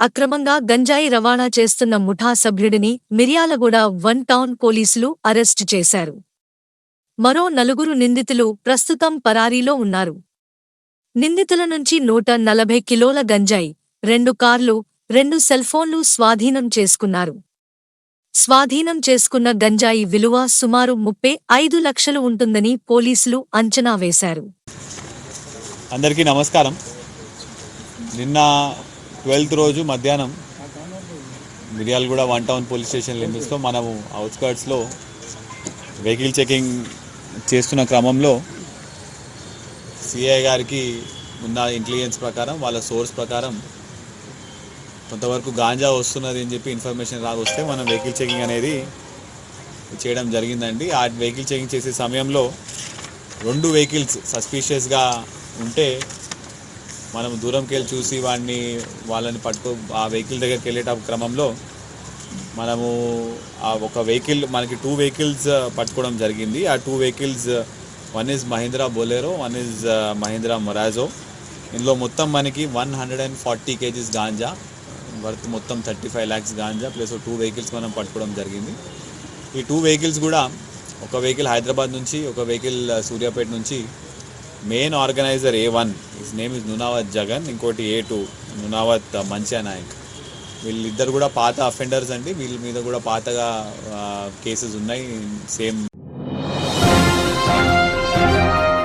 అక్రమంగా గంజాయి రవాణా చేస్తున్న ముఠా సభ్యుడిని మిర్యాలగూడ వన్ టౌన్ పోలీసులు అరెస్టు చేశారు. మరో నలుగురు నిందితులు ప్రస్తుతం పరారీలో ఉన్నారు. నిందితుల నుంచి నూట నలభై కిలోల గంజాయి రెండు కార్లు రెండు సెల్ఫోన్లు స్వాధీనం చేసుకున్నారు. స్వాధీనం చేసుకున్న గంజాయి విలువ సుమారు ముప్పై ఐదు లక్షలు ఉంటుందని పోలీసులు అంచనా వేశారు. అందరికీ నమస్కారం. నిన్న ట్వెల్త్ రోజు మధ్యాహ్నం Miryalaguda one town police station లిమిట్స్లో మనము అవుట్స్కర్ట్స్లో వెహికల్ చెకింగ్ చేస్తున్న క్రమంలో సిఐ గారికి ఉన్న ఇంటెలిజెన్స్ ప్రకారం వాళ్ళ సోర్స్ ప్రకారం కొంతవరకు గాంజా వస్తున్నది అని చెప్పి ఇన్ఫర్మేషన్ రాగొస్తే మనం వెహికల్ చెకింగ్ అనేది చేయడం జరిగిందండి. ఆ వెహికల్ చెకింగ్ చేసే సమయంలో రెండు వెహికల్స్ సస్పీషియస్గా ఉంటే మనం దూరంకి వెళ్ళి చూసి వాడిని వాళ్ళని పట్టుకో ఆ వెహికల్ దగ్గరికి వెళ్ళేట క్రమంలో మనము ఆ ఒక వెహికల్ మనకి టూ వెహికల్స్ uh, పట్టుకోవడం జరిగింది. ఆ two vehicles one is Mahindra Bolero one is Mahindra Marazzo ఇందులో మొత్తం మనకి one hundred and forty kgs ganja worth మొత్తం thirty five lakhs ganja plus two vehicles మనం పట్టుకోవడం జరిగింది. ఈ టూ వెహికల్స్ కూడా ఒక వెహికల్ హైదరాబాద్ నుంచి ఒక వెహికల్ uh, సూర్యాపేట నుంచి main organiser A one his name is Nunavath Jagan ఇంకోటి ఏ టూ నునావత్ మంచియా నాయక్ వీళ్ళిద్దరు కూడా పాత అఫెండర్స్ అండి. వీళ్ళ మీద కూడా పాతగా కేసెస్ ఉన్నాయి. సేమ్